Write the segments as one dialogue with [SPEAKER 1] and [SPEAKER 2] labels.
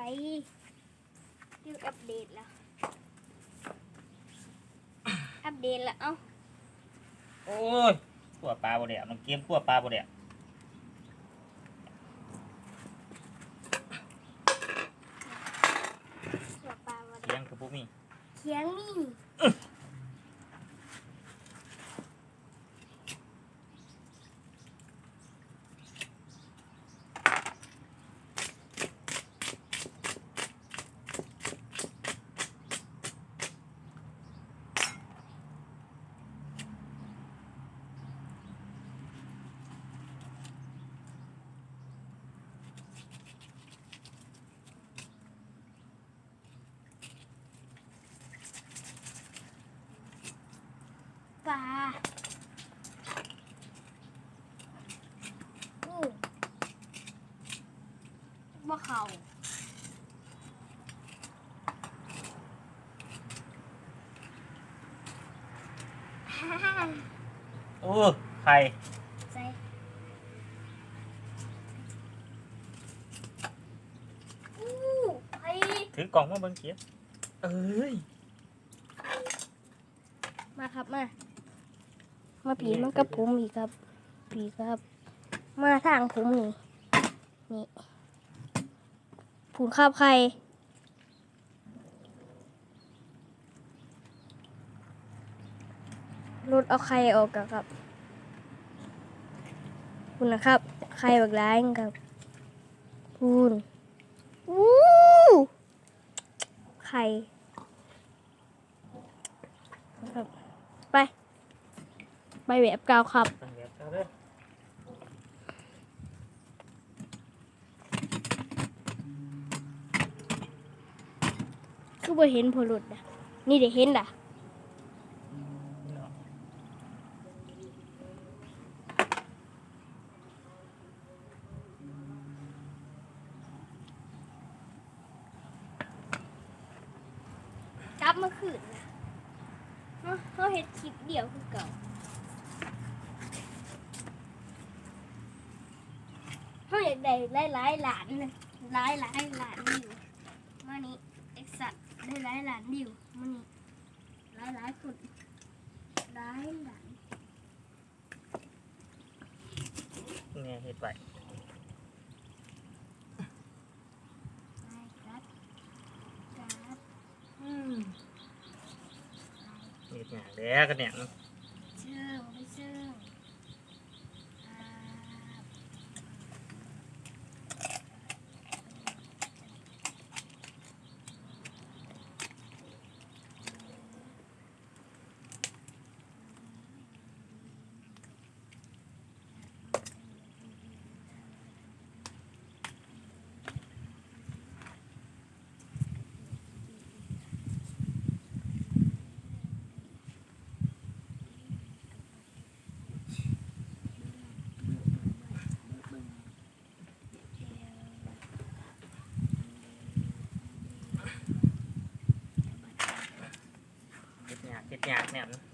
[SPEAKER 1] ไปดูอัปเดตแล้ว อัปเดตแล้วเอ้า
[SPEAKER 2] โอ้ยขั่วปลาบ่เดียวน้องเกมขั่วปลาบ่เดียว
[SPEAKER 1] ตัวปลาวัน
[SPEAKER 2] เลี้ยงคือผู้มี
[SPEAKER 1] เคียงนี่ ปลาอู้บ่เขา
[SPEAKER 2] โอ้ไข่
[SPEAKER 1] ใส่อู้ไอ้
[SPEAKER 2] ถือกล่องมาเบิ่งเกียเอ้ย
[SPEAKER 1] มาครับมา มาผีมันกับผมอีกครับ ผีครับ มาทางผมนี่ นี่ผูนคาบไข่รถเอาไข่ออกกันครับ คุณนะครับไข่แบบร้ายครับคุณวู้ไข่นะครับ ไป ไปแบบกาวครับ
[SPEAKER 2] ตั้งแบบเอาเด้อ
[SPEAKER 1] คือบ่เห็นพอหลุดอะนี่เดี๋ยวเห็นอะ กลับมาคืนนะเนาะเขาเห็นคลิปเดียวคือเก่าเขาอยากได้หลายหลายๆหลานเลย หลายหลายๆหลานอยู่มานี่เอ็กซัตได้หลายหลานอยู่มานี่หลายหลายๆคนหลายหลาน
[SPEAKER 2] เนี่ยเฮ็ดไว้
[SPEAKER 1] หลายกัดกัด
[SPEAKER 2] อืมเฮ็ดหยังแล้วกันเนี่ย
[SPEAKER 1] เชื่องไปเชื่องอ่า
[SPEAKER 2] เฮ็ด หยากเฮ็ดหยากเนี่ย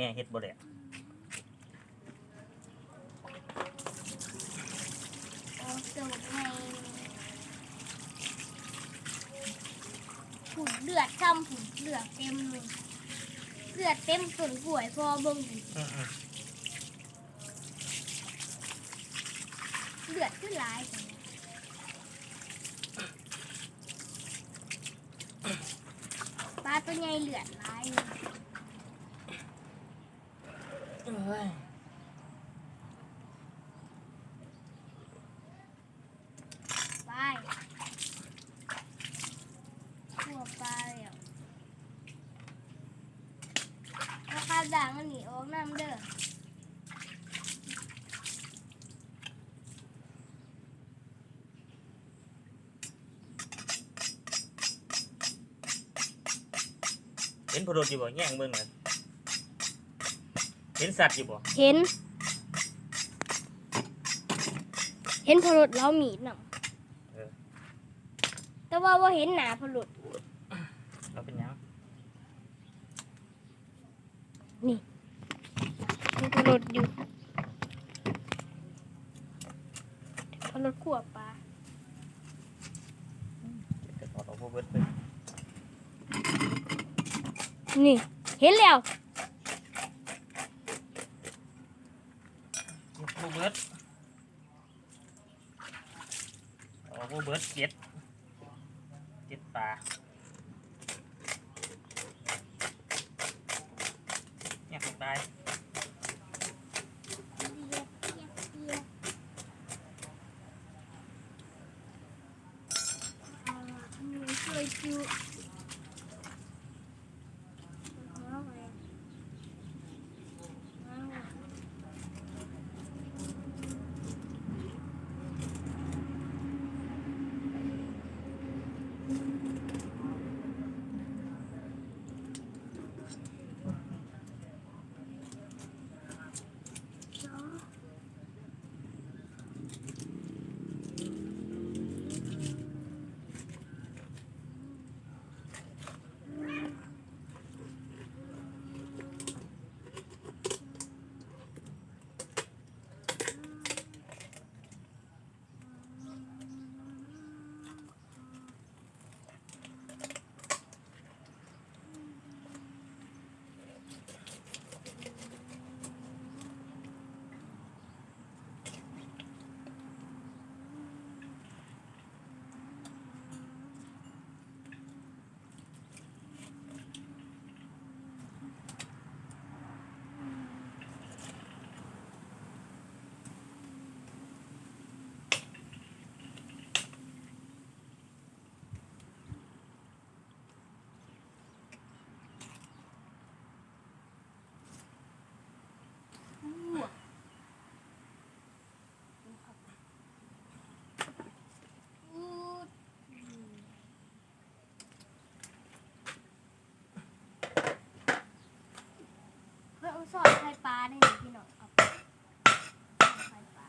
[SPEAKER 2] ม่เฮ็ดบ่ได้
[SPEAKER 1] โอ้สูตรในผุดเลือดช้ำผุดเลือดเต็มเลยเลือดเต็มส่วนป่วยพอเบิ่งดิ
[SPEAKER 2] อืม
[SPEAKER 1] เลือดขึ้นหลายจังปลาตัวใหญ่เลือดหลายเลย thôi Bye. หัวปลาแล้วถ้าข้าวด่างมันหนีออกน้ำเด้อ
[SPEAKER 2] เห็นพอโดนจีบอกแย่งเบิ่งหน่อย เห็นสัตว์อยู่บ่
[SPEAKER 1] เห็น เห็นพอรถแล้วมีดนำแต่ว่าว่าเห็นหนาพอรถ
[SPEAKER 2] เราเป็นหยัง
[SPEAKER 1] มีพอรถอยู่พอรถขวบปลา
[SPEAKER 2] เก็บแต่พอเราบ่เบิดไป
[SPEAKER 1] นี่ เห็นแล้ว
[SPEAKER 2] เก็บบ่เบิดเอาบ่เบิดเก็ดเก็ดปลาเนี่ยตาย
[SPEAKER 1] ช่วยจูเพื่อเอาสอดไข่ปลาได้ไหมพี่น้องเอาไข่ปลา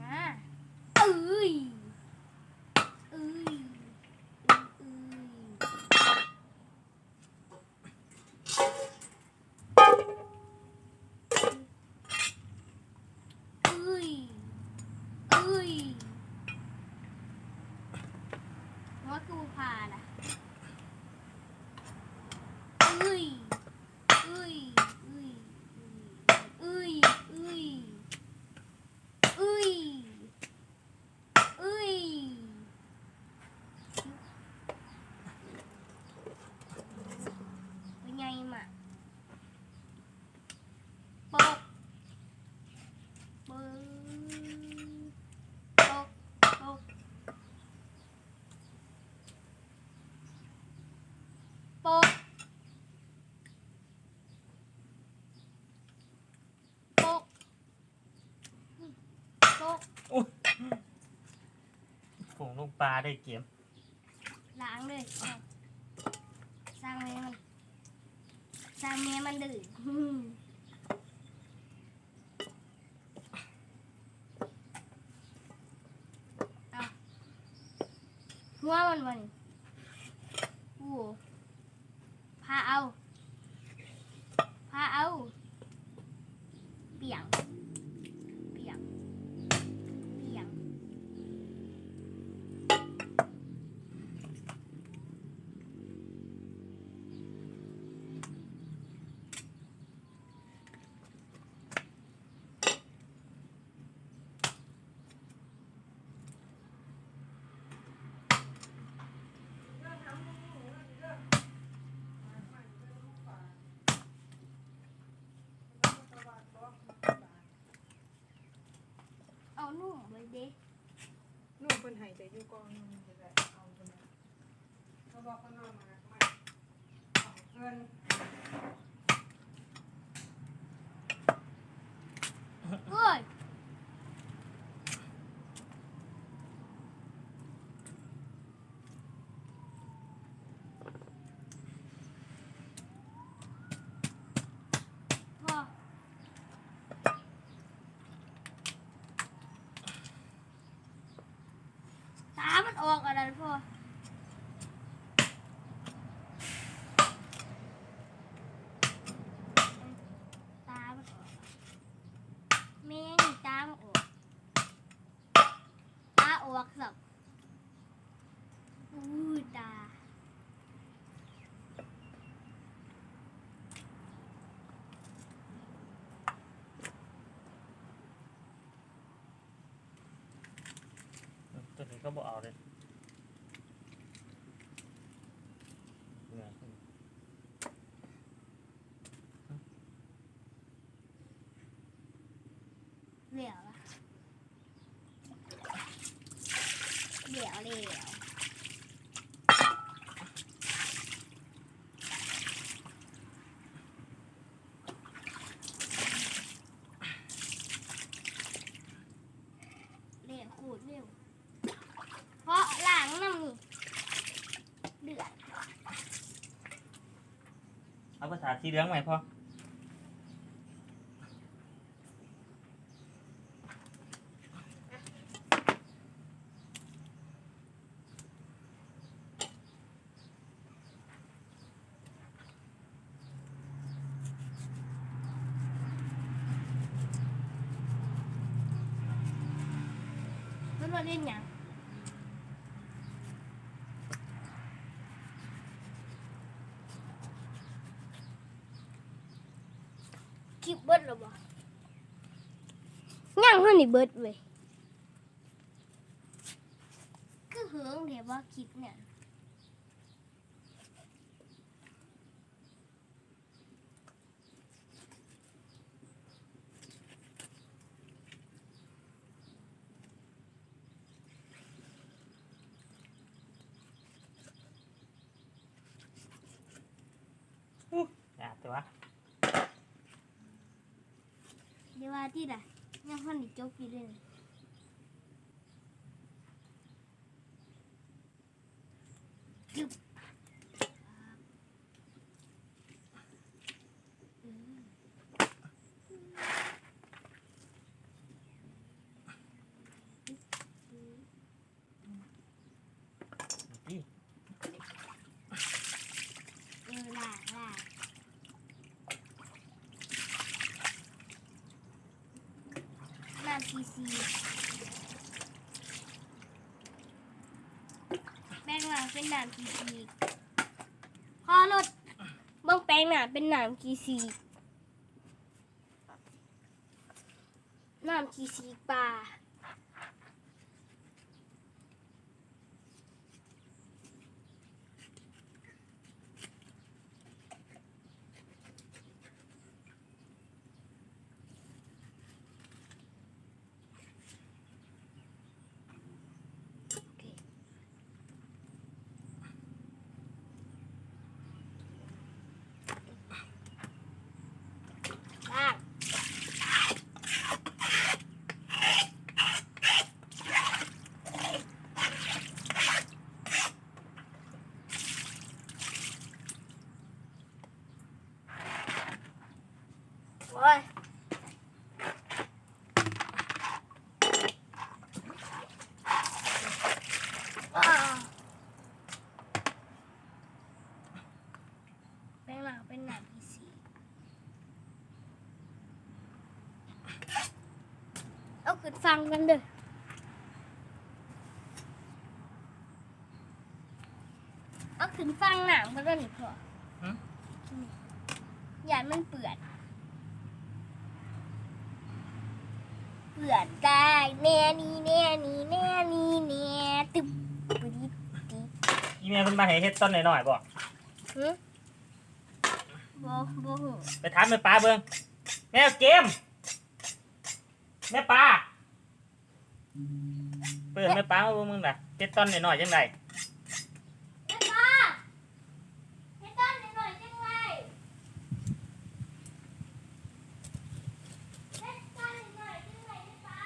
[SPEAKER 1] นะเอ้ยเอ้ยเอ้ยเอ้ยเอ้ยว่ากูพาล่ะเอ้ยเอ้ยเอ้ยเอ้ยเอ้ย อุ้ย อุ้ย เป็นไงมาปกปึ้งปกปกปกปกปก
[SPEAKER 2] ผงลงปลาได้เกม
[SPEAKER 1] ล้างเลยเอาสร้างเมียมัน สร้างเมียมันดื้ออืมเอาหัวมันวันโอ้โหพาเอา พาเอา เปียง เปียง เปียง เอาหนุ่มเลยเด้
[SPEAKER 3] ลูกคนหายใจอยู่กองนึงจะได้เอาคนนั้นเขาบอกเขานอนมาไม่เอาเงิน
[SPEAKER 1] เฮ้ย ออกอะไรพ่อตามันออกแม่งตามนออกตาออกสับอู้ตา
[SPEAKER 4] ตัวนี้ก็บอกเอาเลยเนี่ย
[SPEAKER 1] เหลียวละ เลียวเหลียวขูดเหลียวเพราะหลังน้ำนี่เดือด
[SPEAKER 4] เอาภาษาสีเหลืองไหมพ่อ
[SPEAKER 1] มันมาเล่นหยังคลิปเบิดหรอบ่ยังเท่านี้เบิดเว้ยคือเหืองเดี๋ยวว่าคลิปเนี่ย
[SPEAKER 4] อะตัว
[SPEAKER 1] เดี๋ยวว่าที่ใดยังเท่านี้จบอยู่เลยจึ๊บอืม
[SPEAKER 4] นี่
[SPEAKER 1] เออล่าล่าน้ำซีซี แป้งหนาเป็นน้ำซีซีพอรถเบ้งแป้งหนาเป็นน้ำซีซีน้ำซีซีปลาโอเคล่าง โอ้ยอ้าวเป็นหลังเป็นหนังพีซีเอาขึ้นฟังกันเด้อเอาขึ้นฟังหนังมาแล้วนี่พอ
[SPEAKER 4] หืม
[SPEAKER 1] อย่ามันเปื่อน เปื่อนได้แน่นี่แน่นี่แน่นี่แน่ตึ๊บปุ๊ดดิ๊ด
[SPEAKER 4] อีเมลมันมาให้เฮ็ดต้นหน่อยๆบ่
[SPEAKER 1] ฮึโบโบหู
[SPEAKER 4] ไปถามแม่ปลาเบิ่งแม่เกมแม่ปลาเปิดแม่ปลามาเบิ่งมึงน่ะเฮ็ดต้นหน่อยๆจังได
[SPEAKER 1] แม่ป้าให้ต้นหน่อยจังไรให้ต้นหน่อยจังไรแม่ป้า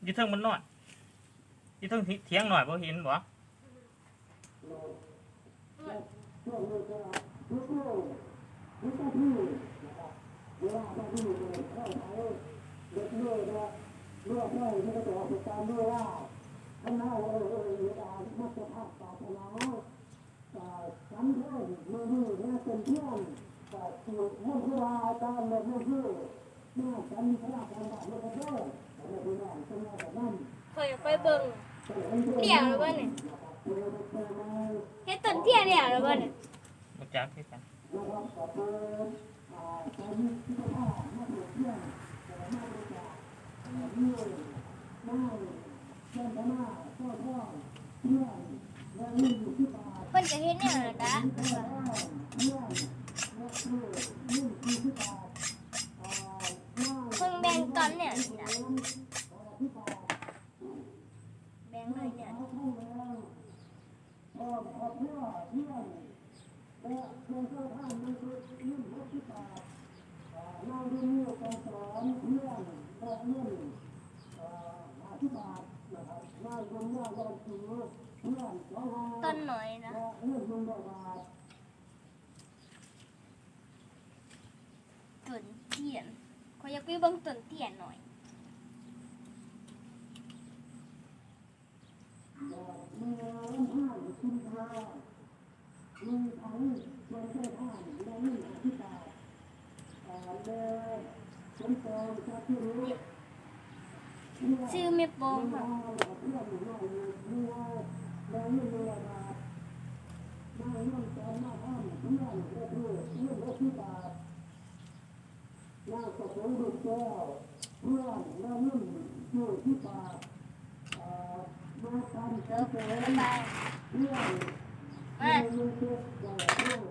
[SPEAKER 2] อ ยู่เทิงมันนอนอยู่เทิงเถียงหน่อยบ่เห็นบ่
[SPEAKER 1] เคยไปเบิ่งเดี่ยวหรือเปล่าเนี่ยเฮ็ดต้นเที่ยเดี่ยวหรือเปล่าเนี่ย
[SPEAKER 2] บ่จักคือกัน
[SPEAKER 1] เพิ่นจะเฮ็ดแนวไหนกะ ต้นหน่อยนะต้นเทียนขอยอยากไปบิ่งต้นเทียนหน่อย ชื่อแม่โปงค่ะเลิกบ๊ายบามาเช็ดตึงเลยได้ถั่วตึงเลย
[SPEAKER 2] เ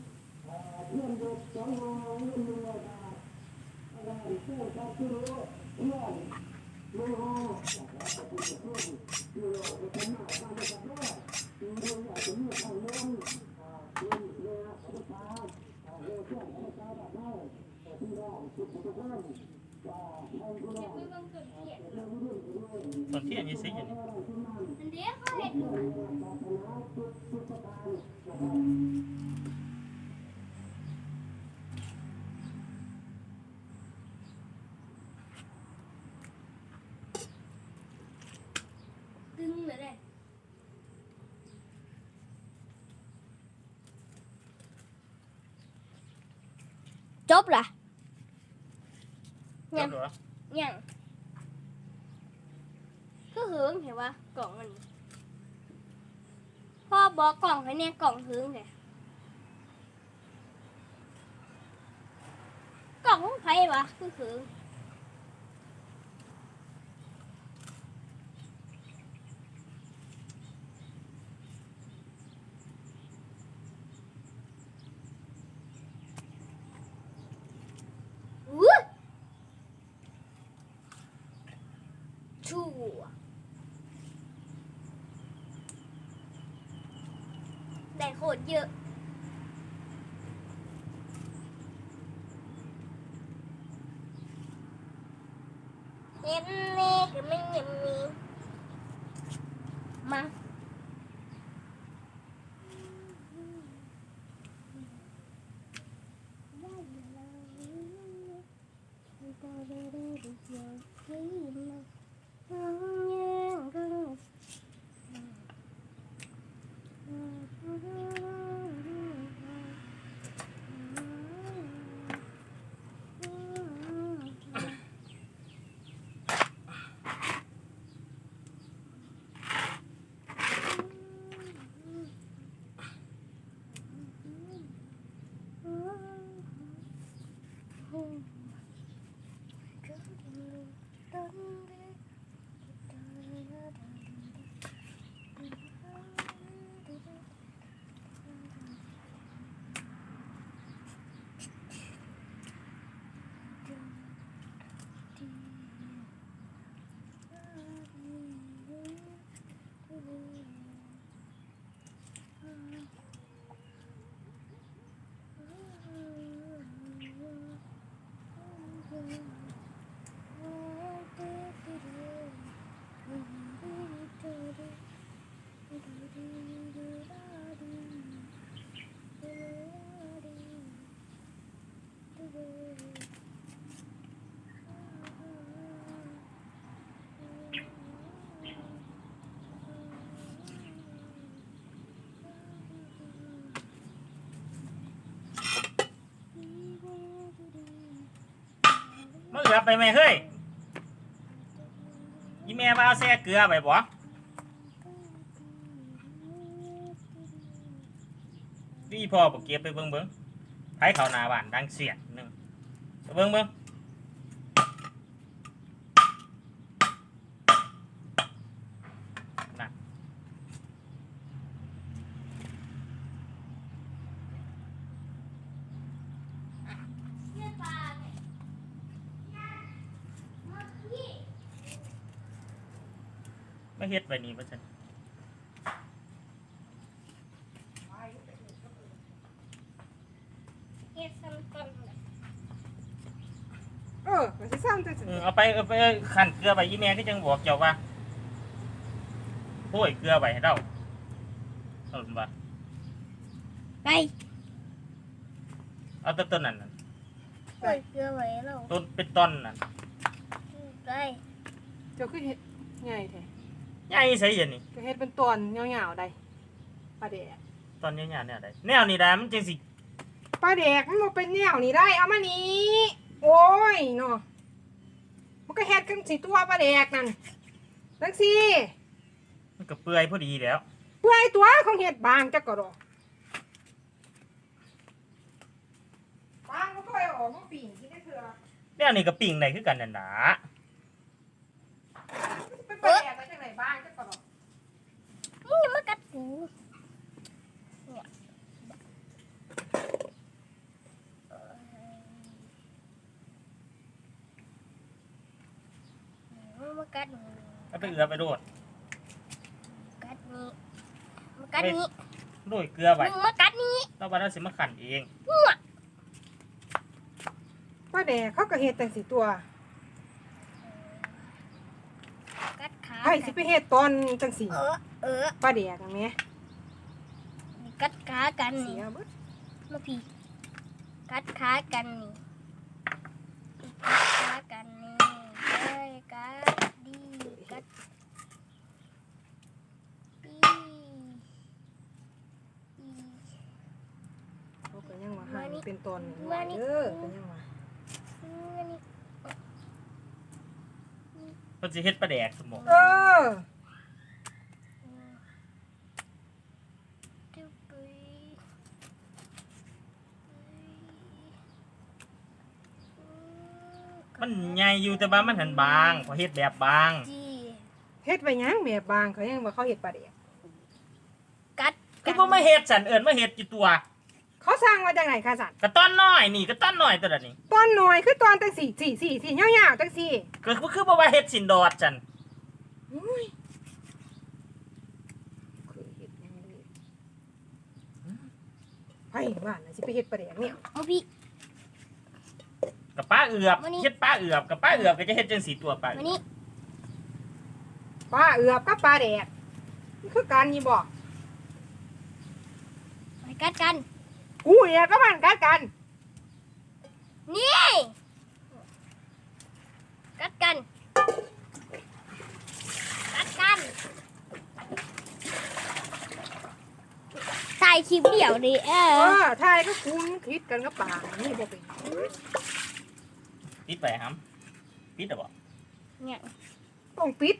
[SPEAKER 2] แล้ต้นเทียนยี่สิอยู่นี่
[SPEAKER 1] อันเดียวเขาเห็นอยู่ตึงเลยเด้ จบละ
[SPEAKER 2] จบเหรอ
[SPEAKER 1] ยังคือหึงเห็นว่ากล่องอันนี้พ่อบอกกล่องให้เนี่ยกล่องหึงเลยกล่องของไผวะคือหึง ชั่วได้โคตรเยอะ เย็นนี่คือไม่เย็นนี้มา嗯ื
[SPEAKER 4] อไปไหมเฮ้ยยี่แม่มาเอาแซ่เกลือไปบ่พี่พ่อบอกเก็บไปเบิ่งเบิ่งไผเขาหนาบ้านดังเสียงหนึ่งเบิ่งเบิ่งน่ะ
[SPEAKER 1] เชื่อปลาเนี่ยมาพี่
[SPEAKER 4] ไม่เฮ็ดไปนี่ว่าซั่น
[SPEAKER 1] เฮ็ดซ้ำต้นเลย
[SPEAKER 3] เออก็สิสร้างจังซี่
[SPEAKER 4] เออเอาไปเอาไปขันเกลือไปยี่แม่ก็จังบอกเจ้าว่าโอ้ยเกลือไปให้เราเอาเป็นว่า
[SPEAKER 1] ไป
[SPEAKER 4] เอาต้นต้นนั้นน่ะ
[SPEAKER 1] ปล่อยเกลือไว้แล้ว
[SPEAKER 4] ต้นเป็นต้นน่ะ
[SPEAKER 1] ไป
[SPEAKER 3] เจ้าคือเฮ็ดใหญ่แท้
[SPEAKER 4] ใหญ่ใส่ยันนี่
[SPEAKER 3] ก็เฮ็ดเป็นตอนยาวๆได้ปลาแดก
[SPEAKER 4] ต้นใหญ่ๆเนี่ยได้แนวนี้ได้มันจังสิ
[SPEAKER 3] ปลาแดกมันบ่เป็นแนวนี้ได้เอามานี้โอ้ยเนาะมันก็เฮ็ดกันสิตัวปลาแดกนั่นจังซี่
[SPEAKER 4] มันก็เปื่อยพอดีแล้ว
[SPEAKER 3] เพื่อไอ้ตัวของเฮ็ดบางจักก็ดอกบางมันก็เอาออกมาปีนที่ได้เถื่อ
[SPEAKER 4] แนวนี้ก็ปิ่งได้คือกันนั่นนะ
[SPEAKER 3] เป็นปลาแดกไปจังไหน บ้างจักก็ดอก
[SPEAKER 1] มึงอย่ามากัดกูเนี่ยมึงมากัดหนู
[SPEAKER 4] เอาไปเอือไปโดด
[SPEAKER 1] กัดนี้มากัดนี้
[SPEAKER 4] โดยเกลือไป
[SPEAKER 1] มึงมากัดนี้
[SPEAKER 4] ต่อไปเราสิมาขันเอง
[SPEAKER 3] ปลาแดกเขาก็เฮ็ดจังสิตัว
[SPEAKER 1] กัดขา
[SPEAKER 3] ไผสิไปเฮ็ดตอนจังสิ
[SPEAKER 1] เออเออ
[SPEAKER 3] ปลาแดกนั่นแหม
[SPEAKER 1] กัดขากัน
[SPEAKER 3] เสี
[SPEAKER 1] นี่
[SPEAKER 3] ยเบิด
[SPEAKER 1] มาพี่กัดขากันนี่กัดขากันนี่เอ้ยกัดดีกัดปีปี
[SPEAKER 3] เขาก็ยังว่าให้มันเป็นตอน
[SPEAKER 1] มานี่
[SPEAKER 3] เด้อก็ยังว่า
[SPEAKER 1] อืมอันนี้
[SPEAKER 4] มันสิเฮ็ดปลาแดกสมอง
[SPEAKER 3] เออ
[SPEAKER 1] อืมจุ๊บปุ้ยอืม
[SPEAKER 4] มันใหญ่อยู่แต่ว่ามันหันบางเพราะเฮ็ดแบบบาง
[SPEAKER 1] จี
[SPEAKER 3] เฮ็ดไว้หยังแบบบางเขายังว่าเขาเฮ็ดปลาแดก
[SPEAKER 1] กัด
[SPEAKER 4] คือบ่มาเฮ็ดสันเอิ้นมาเฮ็ดอยู่ตัว
[SPEAKER 3] เขาสร้างมาจากไหนคะสัน
[SPEAKER 4] ก็ต้อนน่อยนี่ก็ต้อนน่อยตัวนี้
[SPEAKER 3] ตอนหน่อยคือตอนตั้งสี่สี่สี่สี่ยาวๆตั้งสี่
[SPEAKER 4] ก็คือคือบ่ว่าเห็ดสินดอดจัน
[SPEAKER 3] อุ้ยเคยเห็ดยังเลยไอ้บ้านน่ะสิไปเห็ดประเดี๋ยวเนี่ย
[SPEAKER 1] เอาพี่
[SPEAKER 4] กับป้าเอือบเห็ดป้าเอือบกับป้าเอือบก็จะเห็ดจังสี่ตัว
[SPEAKER 1] ไปนี่
[SPEAKER 3] ป้าเอือบกับปลาแดดนี่คือการยี่บอก
[SPEAKER 1] ไปกัดกัน
[SPEAKER 3] กูเนี่ยก็มันกัดกัน
[SPEAKER 1] นี่กัดกันกัดกันถ่ายคลิปเดี่ยวดิเอ
[SPEAKER 3] เอ
[SPEAKER 1] อ
[SPEAKER 3] อทายก็คุ้มคิดกันกับปลานี่บ่เป็น
[SPEAKER 4] ปิดไปครับปิดอะบ่
[SPEAKER 1] เนี่ย
[SPEAKER 3] ต้องปิด